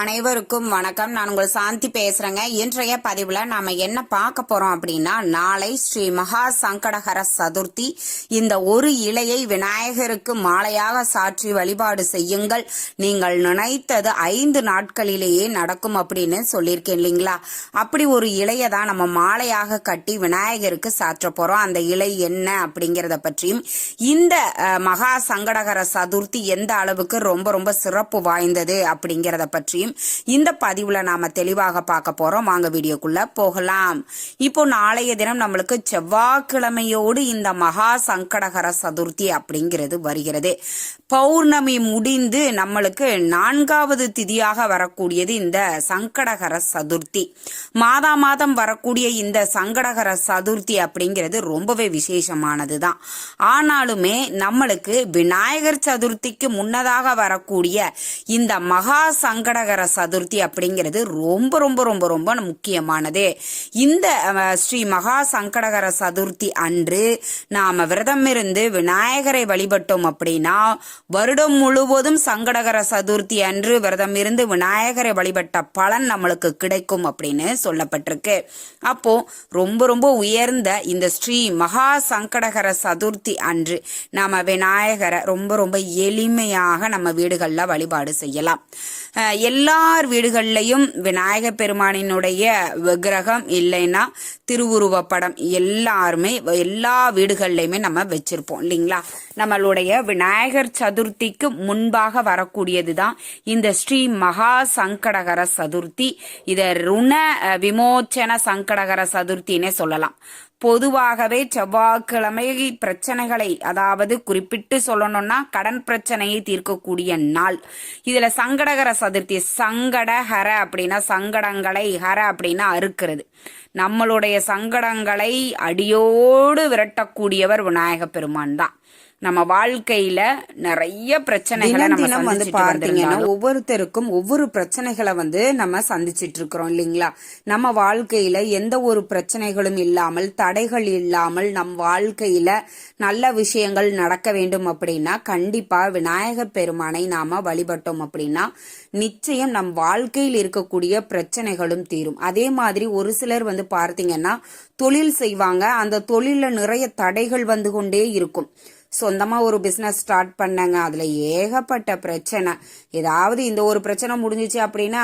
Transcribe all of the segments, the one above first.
அனைவருக்கும் வணக்கம். நான் உங்கள் சாந்தி பேசுறேங்க. இன்றைய பதிவுல நாம என்ன பார்க்க போறோம் அப்படின்னா நாளை ஸ்ரீ மகா சங்கடகர சதுர்த்தி. இந்த ஒரு இலையை விநாயகருக்கு மாலையாக சாற்றி வழிபாடு செய்யுங்கள். நீங்கள் நினைத்தது ஐந்து நாட்களிலேயே நடக்கும் அப்படின்னு சொல்லியிருக்கேன் இல்லைங்களா? அப்படி ஒரு இலையை தான் நம்ம மாலையாக கட்டி விநாயகருக்கு சாற்ற போறோம். அந்த இலை என்ன அப்படிங்கிறத பற்றியும் இந்த மகா சங்கடகர சதுர்த்தி எந்த அளவுக்கு ரொம்ப ரொம்ப சிறப்பு வாய்ந்தது அப்படிங்கிறத பற்றியும் இந்த பதிவுல நாம தெளிவாக பார்க்க போறோம். வாங்க வீடியோக்குள்ள போகலாம். இப்போ நாளைய தினம் நம்மளுக்கு செவ்வாய்க்கிழமையோடு இந்த மகா சங்கடகர சதுர்த்தி அப்படிங்கிறது வருகிறது. பௌர்ணமி முடிந்து நம்மளுக்கு நான்காவது திதியாக வரக்கூடியது இந்த சங்கடகர சதுர்த்தி. மாதா மாதம் வரக்கூடிய இந்த சங்கடகர சதுர்த்தி அப்படிங்கிறது ரொம்பவே விசேஷமானது தான் ஆனாலுமே நம்மளுக்கு விநாயகர் சதுர்த்திக்கு முன்னதாக வரக்கூடிய இந்த மகா சங்கடகர சதுர்த்தி அப்படிங்கிறது ரொம்ப ரொம்ப ரொம்ப ரொம்ப முக்கியமானது. இந்த ஸ்ரீ மகா சங்கடகர சதுர்த்தி அன்று நாம விரதம் இருந்து விநாயகரை வழிபட்டோம் அப்படின்னா வருடம் முழுவதும் சங்கடகர சதுர்த்தி அன்று விரதம் இருந்து விநாயகரை வழிபட்ட பலன் நம்மளுக்கு கிடைக்கும் அப்படின்னு சொல்லப்பட்டிருக்கு. அப்போ ரொம்ப ரொம்ப உயர்ந்த இந்த ஸ்ரீ மகா சங்கடகர சதுர்த்தி அன்று நாம் விநாயகரை ரொம்ப ரொம்ப எளிமையாக நம்ம வீடுகளில் வழிபாடு செய்யலாம். எல்லா எல்லார் வீடுகள்லையும் விநாயக பெருமானினுடைய விக்கிரகம் இல்லைன்னா திருவுருவப்படம் எல்லாருமே எல்லா வீடுகள்லையுமே நம்ம வச்சிருப்போம் இல்லைங்களா? நம்மளுடைய விநாயகர் சதுர்த்திக்கு முன்பாக வரக்கூடியது தான் இந்த ஸ்ரீ மகா சங்கடகர சதுர்த்தி. இத ருண விமோச்சன சங்கடகர சதுர்த்தினே சொல்லலாம். பொதுவாகவே செவ்வாய்க்கிழமை பிரச்சனைகளை அதாவது குறிப்பிட்டு சொல்லணும்னா கடன் பிரச்சனையை தீர்க்கக்கூடிய நாள். இதுல சங்கடகர சதுர்த்தி சங்கடஹர அப்படின்னா சங்கடங்களை ஹர அப்படின்னா அறுக்கிறது. நம்மளுடைய சங்கடங்களை அடியோடு விரட்டக்கூடியவர் விநாயக பெருமான் தான். நம்ம வாழ்க்கையில நிறைய பிரச்சனைகளை நம்ம வந்து பார்த்தீங்கன்னா ஒவ்வொருத்தருக்கும் ஒவ்வொரு பிரச்சனைகளை வந்து நம்ம சந்திச்சிட்டு இருக்கிறோம் இல்லைங்களா? நம்ம வாழ்க்கையில எந்த ஒரு பிரச்சனைகளும் இல்லாமல் தடைகள் இல்லாமல் நம் வாழ்க்கையில நல்ல விஷயங்கள் நடக்க வேண்டும் அப்படின்னா கண்டிப்பா விநாயகர் பெருமானை நாம வழிபட்டோம் அப்படின்னா நிச்சயம் நம் வாழ்க்கையில் இருக்கக்கூடிய பிரச்சனைகளும் தீரும். அதே மாதிரி ஒரு சிலர் வந்து பார்த்தீங்கன்னா தொழில் செய்வாங்க. அந்த தொழில்ல நிறைய தடைகள் வந்து கொண்டே இருக்கும். சொந்தமாக ஒரு பிஸ்னஸ் ஸ்டார்ட் பண்ணங்க. அதில் ஏகப்பட்ட பிரச்சனை. ஏதாவது இந்த ஒரு பிரச்சனை முடிஞ்சிச்சு அப்படின்னா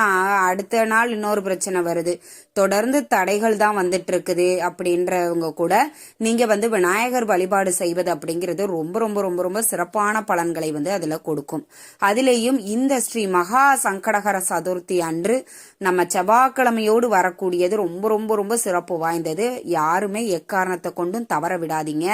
அடுத்த நாள் இன்னொரு பிரச்சனை வருது. தொடர்ந்து தடைகள் தான் வந்துட்டு இருக்குது அப்படின்றவங்க கூட நீங்கள் வந்து விநாயகர் வழிபாடு செய்வது அப்படிங்கிறது ரொம்ப ரொம்ப ரொம்ப ரொம்ப சிறப்பான பலன்களை வந்து அதில் கொடுக்கும். அதிலேயும் இந்த ஸ்ரீ மகா சங்கடகர சதுர்த்தி அன்று நம்ம செவ்வாய்க்கிழமையோடு வரக்கூடியது ரொம்ப ரொம்ப ரொம்ப சிறப்பு வாய்ந்தது. யாருமே எக்காரணத்தை கொண்டும் தவற விடாதீங்க.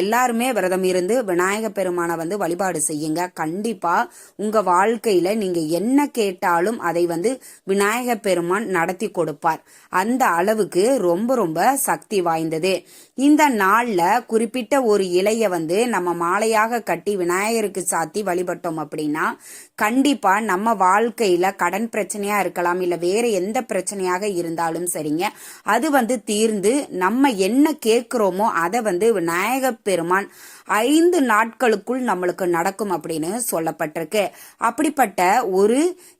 எல்லாருமே விரதம் இருந்து விநாயக பெருமானை வந்து வழிபாடு செய்யுங்க. கண்டிப்பா உங்க வாழ்க்கையில நீங்க என்ன கேட்டாலும் அதை வந்து விநாயக பெருமான் நடத்தி கொடுப்பார். அந்த அளவுக்கு ரொம்ப ரொம்ப சக்தி வாய்ந்தது. இந்த நாள்ல குறிப்பிட்ட ஒரு இலைய வந்து நம்ம மாலையாக கட்டி விநாயகருக்கு சாத்தி வழிபட்டோம் அப்படின்னா கண்டிப்பா நம்ம வாழ்க்கையில கடன் பிரச்சனையா இருக்கலாம் இல்ல வேற எந்த பிரச்சனையாக இருந்தாலும் சரிங்க அது வந்து தீர்ந்து நம்ம என்ன கேட்கிறோமோ அதை வந்து விநாயக பெருமான் ஐ ஐந்து நாட்களுக்குள் நம்மளுக்கு நடக்கும் அப்படின்னு சொல்லப்பட்டிருக்கு. அப்படிப்பட்ட ஒரு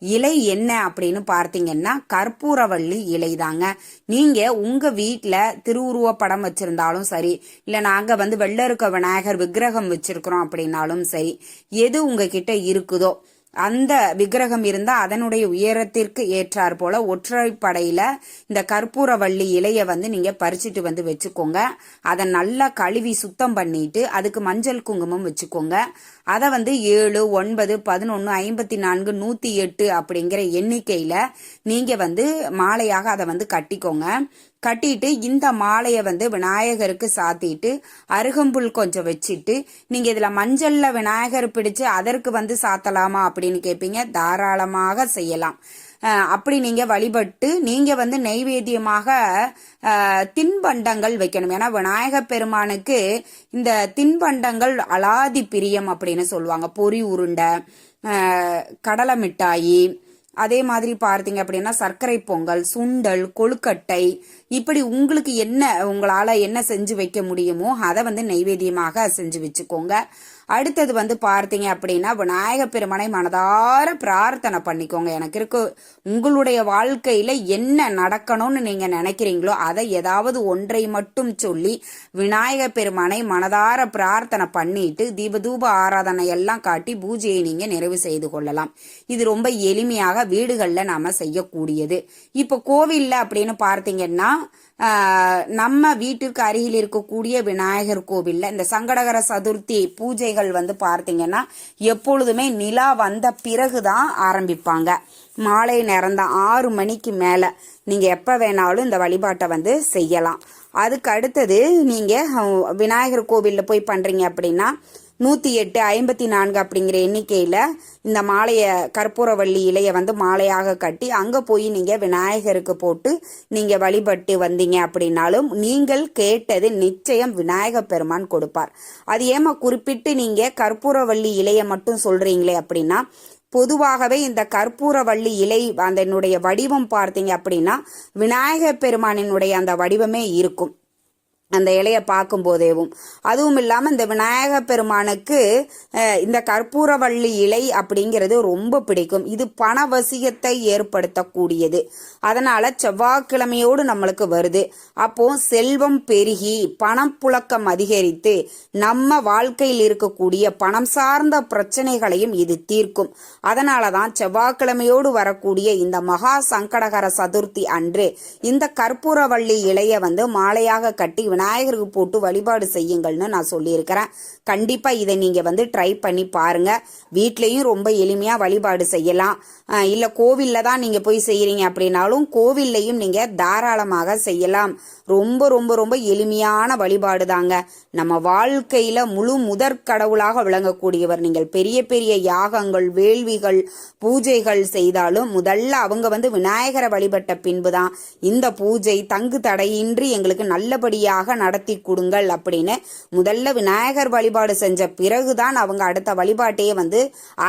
இலை என்ன அப்படின்னு பார்த்தீங்கன்னா கற்பூரவள்ளி இலை தாங்க நீங்க உங்க வீட்டில் திருவுருவ படம் வச்சிருந்தாலும் சரி இல்லை நாங்க வந்து வெள்ளருக்க விநாயகர் விக்கிரகம் வச்சிருக்கிறோம் அப்படின்னாலும் சரி எது உங்ககிட்ட இருக்குதோ அந்த விக்கிரகம் இருந்தா அதனுடைய உயரத்திற்கு ஏற்றார் போல ஒற்றைப்படையில இந்த கற்பூரவள்ளி இலைய வந்து நீங்க பறிச்சுட்டு வந்து வச்சுக்கோங்க. அதை நல்லா கழுவி சுத்தம் பண்ணிட்டு அதுக்கு மஞ்சள் குங்குமம் வச்சுக்கோங்க. அதை வந்து ஏழு ஒன்பது பதினொன்று ஐம்பத்தி நான்கு நூற்றி எட்டு அப்படிங்கிற எண்ணிக்கையில் நீங்கள் வந்து மாலையாக அதை வந்து கட்டிக்கோங்க. கட்டிட்டு இந்த மாலையை வந்து விநாயகருக்கு சாத்திட்டு அருகம்புல் கொஞ்சம் வச்சுட்டு நீங்கள் இதில் மஞ்சளில் விநாயகர் பிடிச்சு அதற்கு வந்து சாத்தலாமா அப்படின்னு கேட்பீங்க தாராளமாக செய்யலாம். அப்படி நீங்கள் வழிபட்டு நீங்கள் வந்து நெய்வேத்தியமாக தின்பண்டங்கள் வைக்கணும். ஏன்னா விநாயக பெருமானுக்கு இந்த தின்பண்டங்கள் அலாதி பிரியம் அப்படின்னு சொல்லுவாங்க. பொரி உருண்டை கடலை மிட்டாயி அதே மாதிரி பார்த்தீங்க அப்படின்னா சர்க்கரை பொங்கல் சுண்டல் கொழுக்கட்டை இப்படி உங்களுக்கு என்ன உங்களால் என்ன செஞ்சு வைக்க முடியுமோ அதை வந்து நைவேத்தியமாக செஞ்சு வச்சுக்கோங்க. அடுத்தது வந்து பார்த்தீங்க அப்படின்னா விநாயக பெருமனை மனதார பிரார்த்தனை பண்ணிக்கோங்க. எனக்கு இருக்கு உங்களுடைய வாழ்க்கையில என்ன நடக்கணும்னு நீங்க நினைக்கிறீங்களோ அதை ஏதாவது ஒன்றை மட்டும் சொல்லி விநாயக பெருமனை மனதார பிரார்த்தனை பண்ணிட்டு தீபதூப ஆராதனை எல்லாம் காட்டி பூஜையை நீங்க நிறைவு செய்து கொள்ளலாம். இது ரொம்ப எளிமையாக வீடுகளில் நாம செய்யக்கூடியது. இப்போ கோவில்ல அப்படின்னு பார்த்தீங்கன்னா நம்ம வீட்டிற்கு அருகில் இருக்கக்கூடிய விநாயகர் கோவிலில் இந்த சங்கடகர சதுர்த்தி பூஜைகள் வந்து பார்த்தீங்கன்னா எப்பொழுதுமே நிலா வந்த பிறகு தான் ஆரம்பிப்பாங்க. மாலை நேரம் தான் ஆறு மணிக்கு மேலே. நீங்கள் எப்போ வேணாலும் இந்த வழிபாட்டை வந்து செய்யலாம். அதுக்கு அடுத்தது நீங்கள் விநாயகர் கோவிலில் போய் பண்ணுறீங்க அப்படின்னா நூத்தி எட்டு ஐம்பத்தி நான்கு அப்படிங்கிற எண்ணிக்கையில இந்த மாலையை கற்பூரவள்ளி இலையை வந்து மாலையாக கட்டி அங்க போய் நீங்க விநாயகருக்கு போட்டு நீங்க வழிபட்டு வந்தீங்க அப்படின்னாலும் நீங்கள் கேட்டது நிச்சயம் விநாயக பெருமான் கொடுப்பார். அது ஏமா குறிப்பிட்டு நீங்க கற்பூரவள்ளி இலையை மட்டும் சொல்றீங்களே அப்படின்னா பொதுவாகவே இந்த கற்பூரவள்ளி இலை அதனுடைய வடிவம் பார்த்தீங்க அப்படின்னா விநாயகர் பெருமானினுடைய அந்த வடிவமே இருக்கும். அந்த இலையை பார்க்கும் போதேவும் அதுவும் இல்லாமல் இந்த விநாயக பெருமானுக்கு இந்த கற்பூரவள்ளி இலை அப்படிங்கிறது ரொம்ப பிடிக்கும். இது பணவசியத்தை ஏற்படுத்தக்கூடியது. அதனால செவ்வாய்க்கிழமையோடு நம்மளுக்கு வருது. அப்போ செல்வம் பெருகி பணப்புழக்கம் அதிகரித்து நம்ம வாழ்க்கையில் இருக்கக்கூடிய பணம் சார்ந்த பிரச்சனைகளையும் இது தீர்க்கும். அதனால தான் செவ்வாய்க்கிழமையோடு வரக்கூடிய இந்த மகா சங்கடகர சதுர்த்தி அன்று இந்த கற்பூரவள்ளி இலையை வந்து மாலையாக கட்டி விநாயகருக்கு போட்டு வழிபாடு செய்யுங்கள்னு நான் சொல்லியிருக்கிறேன். கண்டிப்பாக இதை நீங்கள் வந்து ட்ரை பண்ணி பாருங்க. வீட்லேயும் ரொம்ப எளிமையாக வழிபாடு செய்யலாம். இல்லை கோவிலில் கோவில்ல தான் நீங்கள் போய் செய்கிறீங்க அப்படின்னாலும் கோவில்லையும் நீங்கள் தாராளமாக செய்யலாம். ரொம்ப ரொம்ப ரொம்ப எளிமையான வழிபாடு தாங்க. நம்ம வாழ்க்கையில் முழு முதற் கடவுளாக விளங்கக்கூடியவர் நீங்கள். பெரிய பெரிய யாகங்கள் வேள்விகள் பூஜைகள் செய்தாலும் முதல்ல அவங்க வந்து விநாயகரை வழிபட்ட பின்புதான் இந்த பூஜை தங்கு தடையின்றி எங்களுக்கு நல்லபடியாக நடத்தி கொடுங்கள் அப்படின்னு முதல்ல விநாயகர் வழிபாடு செஞ்ச பிறகுதான் அவங்க அடுத்த வழிபாட்டையே வந்து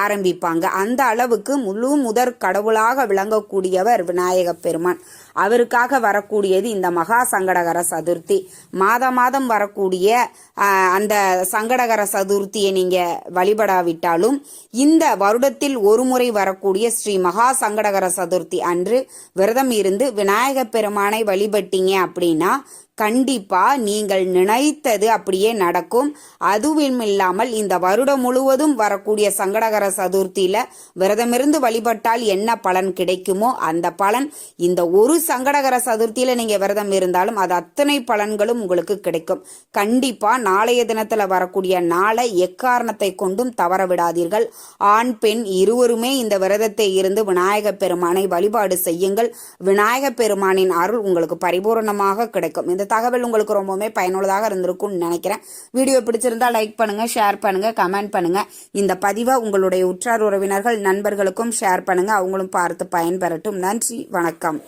ஆரம்பிப்பாங்க. அந்த அளவுக்கு முழு முதற் கடவுளாக விளங்கக்கூடியவர் விநாயக பெருமான். அவருக்காக வரக்கூடியது இந்த மகா சங்கடகர சதுர்த்தி. மாதம் மாதம் வரக்கூடிய அந்த சங்கடகர சதுர்த்தியை நீங்க வழிபடாவிட்டாலும் இந்த வருடத்தில் ஒரு முறை வரக்கூடிய ஸ்ரீ மகா சங்கடகர சதுர்த்தி அன்று விரதம் இருந்து விநாயக பெருமானை வழிபட்டீங்க அப்படின்னா கண்டிப்பா நீங்கள் நினைத்தது அப்படியே நடக்கும். அதுவும் இல்லாமல் இந்த வருடம் முழுவதும் வரக்கூடிய சங்கடகர சதுர்த்தியில விரதமிருந்து வழிபட்டால் என்ன பலன் கிடைக்குமோ அந்த பலன் இந்த ஒரு சங்கடகர சதுர்த்தியில நீங்க விரதம் இருந்தாலும் அது அத்தனை பலன்களும் உங்களுக்கு கிடைக்கும். கண்டிப்பா நாளைய தினத்துல வரக்கூடிய நாளை எக்காரணத்தை கொண்டும் தவற விடாதீர்கள். ஆண் பெண் இருவருமே இந்த விரதத்தை இருந்து விநாயக பெருமானை வழிபாடு செய்யுங்கள். விநாயக பெருமானின் அருள் உங்களுக்கு பரிபூரணமாக கிடைக்கும். இந்த தகவல் உங்களுக்கு ரொம்பவுமே பயனுள்ளதாக இருந்திருக்கும்னு நினைக்கிறேன். வீடியோ பிடிச்சிருந்தா லைக் பண்ணுங்க ஷேர் பண்ணுங்க கமெண்ட் பண்ணுங்க. இந்த பதிவை உங்களுடைய உற்றார் உறவினர்கள் நண்பர்களுக்கும் ஷேர் பண்ணுங்க. அவங்களும் பார்த்து பயன்பெறட்டும். நன்றி வணக்கம்.